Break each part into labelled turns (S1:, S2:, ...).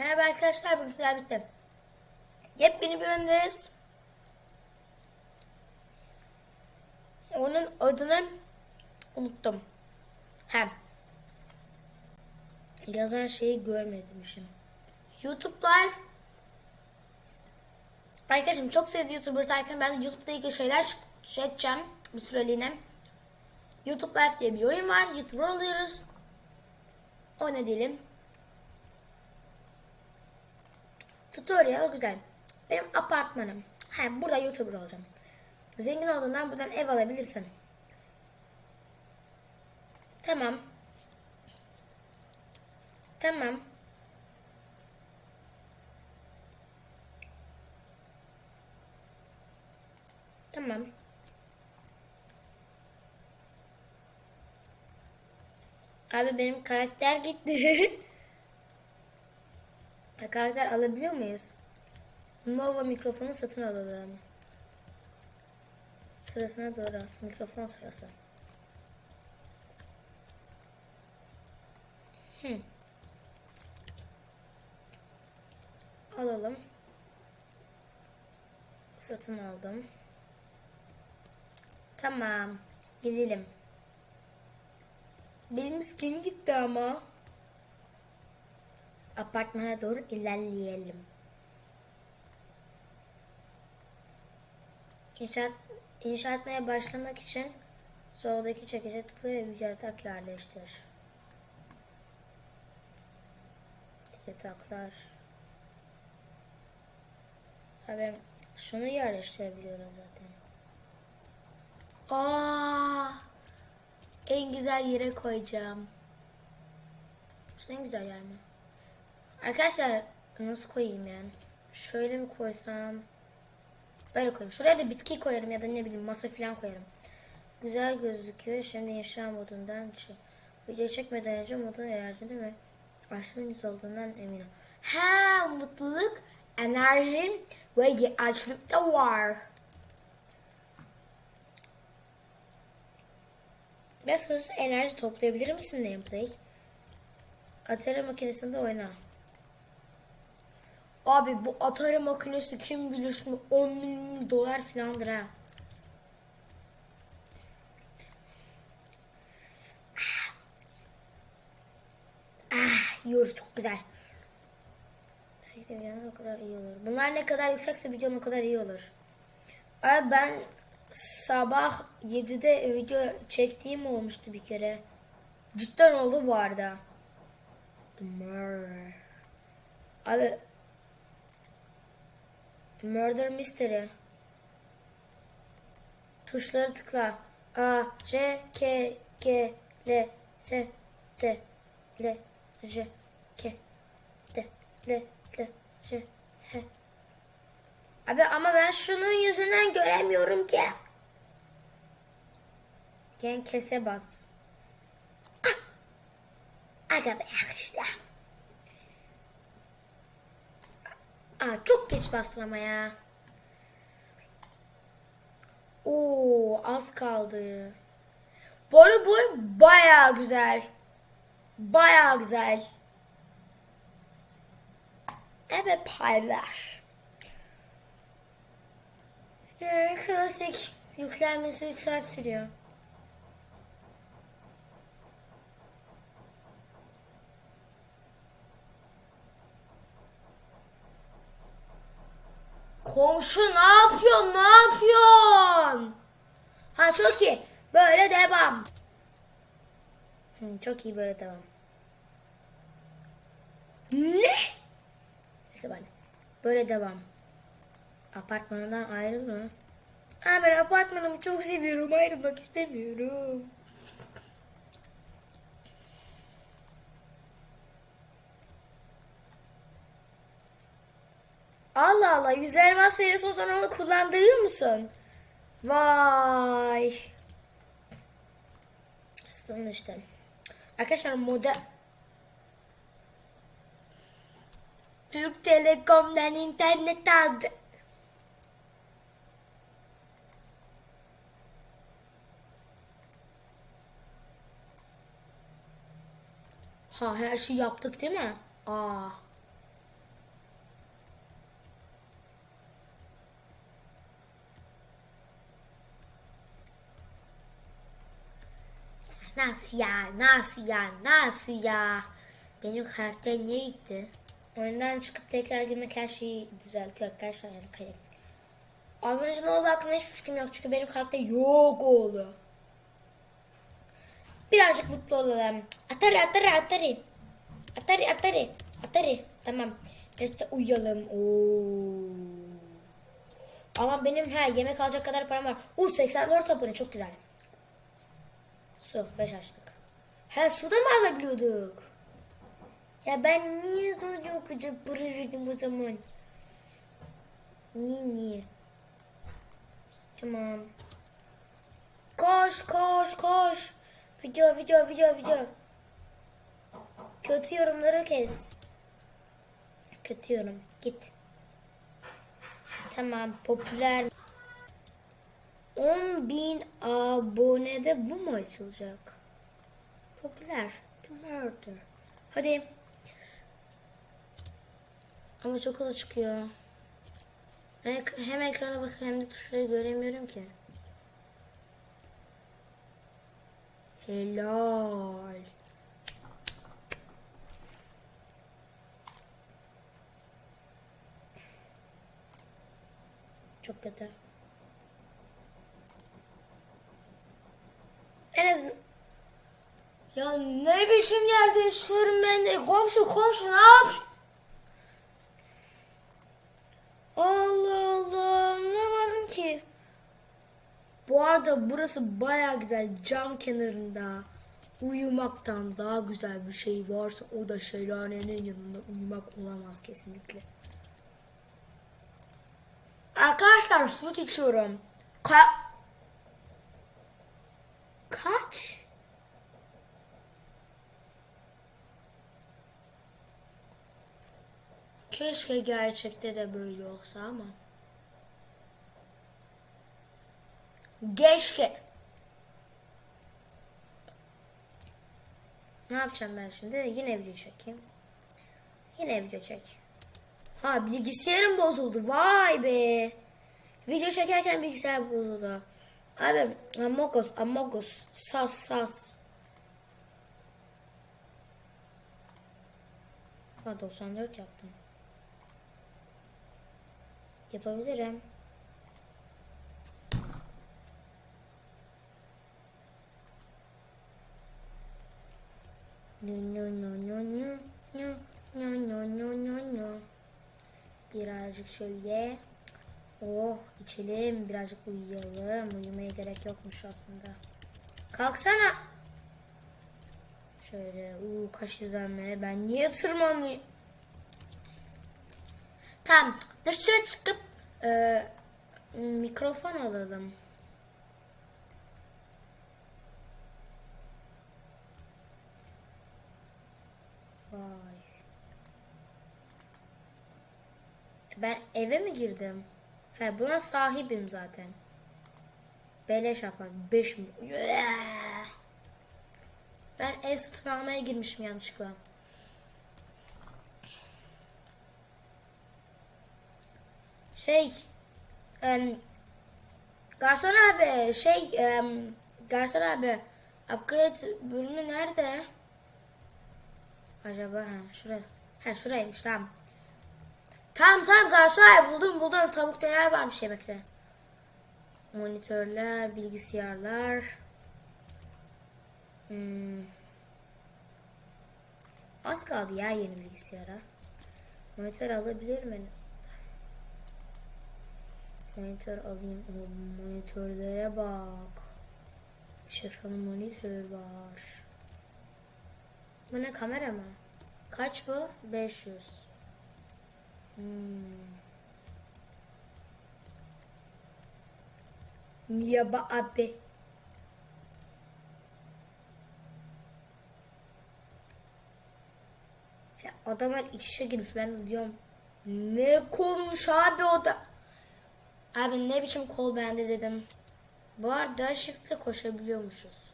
S1: Merhaba arkadaşlar, bugün sizlerle birlikte yepyeni bir öndeyiz. Onun adını unuttum. Hem yazan şeyi görmedim şimdi. YouTube Live Arkadaşım çok sevdiğim YouTuber Taycan. Ben de YouTube'da ilgili şeyler çekeceğim bir süreliğine. YouTube Live diye bir oyun var. YouTuber oluyoruz. O ne diyelim? Tutorial güzel. Benim apartmanım. Ha, burada YouTuber olacağım. Zengin olduğundan buradan ev alabilirsin. Tamam. Tamam. Tamam. Abi benim karakter gitti. karakter alabiliyor muyuz? Nova mikrofonu satın alalım. Sırasına doğru. Mikrofon sırası. Hmm. Alalım. Satın aldım. Tamam. Gidelim. Benim skin gitti ama. Apartmana doğru ilerleyelim. İnşaat, inşa etmeye başlamak için soldaki çekici tıkla ve yatak yerleştir. Yataklar. Abi şunu yerleştirebiliyoruz zaten. Aa! En güzel yere koyacağım. Bu en güzel yer mi? Arkadaşlar nasıl koyayım yani? Şöyle mi koysam? Böyle koyayım. Şuraya da bitki koyarım ya da ne bileyim masa falan koyarım. Güzel gözüküyor. Şimdi inşa modundan çık. Video çekmeden önce modun enerjini ve açlığınız olduğundan eminim. Ha mutluluk, enerji ve açlık da var. Biraz hızlı enerji toplayabilir misin gameplay? Atari makinesinde oyna. Abi bu Atari makinesi kim bilir şimdi 10 bin dolar filandır ha. Ah, yiyoruz çok güzel. Videonun o kadar iyi olur. Bunlar ne kadar yüksekse videonun o kadar iyi olur. Abi ben sabah 7'de video çektiğim olmuştu bir kere. Cidden oldu bu arada. Abi Murder Mystery. Tuşları tıkla. A, J, K, G, L, S, T, L, J, K, T, L, L, J, H. Abi ama ben şunun yüzünden göremiyorum ki. Gen kese bas. Ah! Aga be işte. Aa, çok geç bastım ama ya. Oo az kaldı. Bu arada bu baya güzel. Baya güzel. Evet paylaş. Yani klasik yüklenmesi 3 saat sürüyor. Komşu ne yapıyorsun? Ne yapıyorsun? Ha çok iyi. Böyle devam. Çok iyi böyle devam. Ne? Neyse ben. Böyle devam. Apartmanından ayrılma. Ha ben apartmanımı çok seviyorum. Ayrılmak istemiyorum. Allah Allah yüz elmas o zaman onu kullandırıyor musun? Vay. İşte. Arkadaşlar model Türk Telekom'dan internet aldı. Ha her şeyi yaptık değil mi? Aa. Nasıl ya? Nasıl ya? Nasıl ya? Benim karakter niye gitti? Oyundan çıkıp tekrar girmek her şeyi düzeltiyor arkadaşlar. Yani kayıp. Az önce ne oldu hakkında hiçbir fikrim yok. Çünkü benim karakter yok oldu. Birazcık mutlu olalım. Atari atari atari. Atari atari. Atari. Tamam. Biraz da uyuyalım. Oo. Ama benim he yemek alacak kadar param var. U 84 abone çok güzel. Su 5 açtık. He su da mı alabiliyorduk? Ya ben niye sonra okuyacak bırakırdım o zaman? Niye niye? Tamam. Koş koş koş. Video video video video. Kötü yorumları kes. Kötü yorum. Git. Tamam popüler. 10.000 abonede bu mu açılacak? Popüler. The murder. Hadi. Ama çok hızlı çıkıyor. Hem, hem ekrana bak hem de tuşları göremiyorum ki. Helal. Çok kötü. En azından ya ne biçim yerde de komşu komşu ne yap? Allah Allah anlamadım ki. Bu arada burası baya güzel cam kenarında uyumaktan daha güzel bir şey varsa o da şelalenin yanında uyumak olamaz kesinlikle. Arkadaşlar süt içiyorum. Ka Kaç? Keşke gerçekte de böyle olsa ama. Keşke. Ne yapacağım ben şimdi? Yine video çekeyim. Yine video çek. Ha bilgisayarım bozuldu. Vay be. Video çekerken bilgisayar bozuldu. Abi Amogos, Amogos, sas sas. Ha 94 yaptım. Yapabilirim. No no no no no no no no no no no. Birazcık şöyle. Oh içelim birazcık uyuyalım. Uyumaya gerek yokmuş aslında. Kalksana. Şöyle uuu kaş izlenme. Ben niye tırmanayım? Tamam dışarı çıkıp e, mikrofon alalım. Vay. Ben eve mi girdim? He buna sahibim zaten. Beleş yapar. 5 mi? Ben ev satın almaya girmişim yanlışlıkla. Şey em, Garson abi şey em, Garson abi upgrade bölümü nerede? Acaba ha şurası. Ha şuraymış tamam. Tamam tamam garson abi buldum buldum tavuk döner varmış yemekte. Monitörler, bilgisayarlar. Hmm. Az kaldı ya yeni bilgisayara. Monitör alabilirim en azından. Monitör alayım. O monitörlere bak. Şifreli monitör var. Bu ne kamera mı? Kaç bu? 500. Hmm. Merhaba abi. Adamlar iç içe girmiş. Ben de diyorum ne kolmuş abi o da. Abi ne biçim kol bende dedim. Bu arada shiftle koşabiliyormuşuz.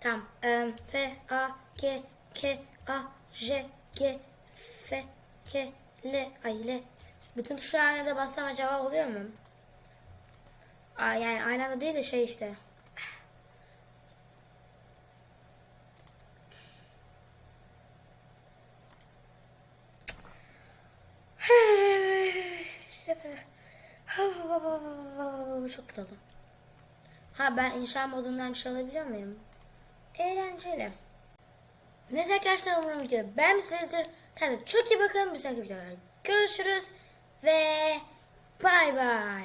S1: Tamam. Em, F, A, K, K, A, J, G, F, K, L, ay L, Bütün tuşları aynı anda bassam acaba oluyor mu? Aa, yani aynı anda değil de şey işte. Çok oldu. Ha ben inşa modundan bir şey alabiliyor muyum? Eğlenceli. Neyse arkadaşlar umarım video beğenmişsinizdir. Kendinize çok iyi bakın. Bir sonraki videoda görüşürüz. Ve bay bay.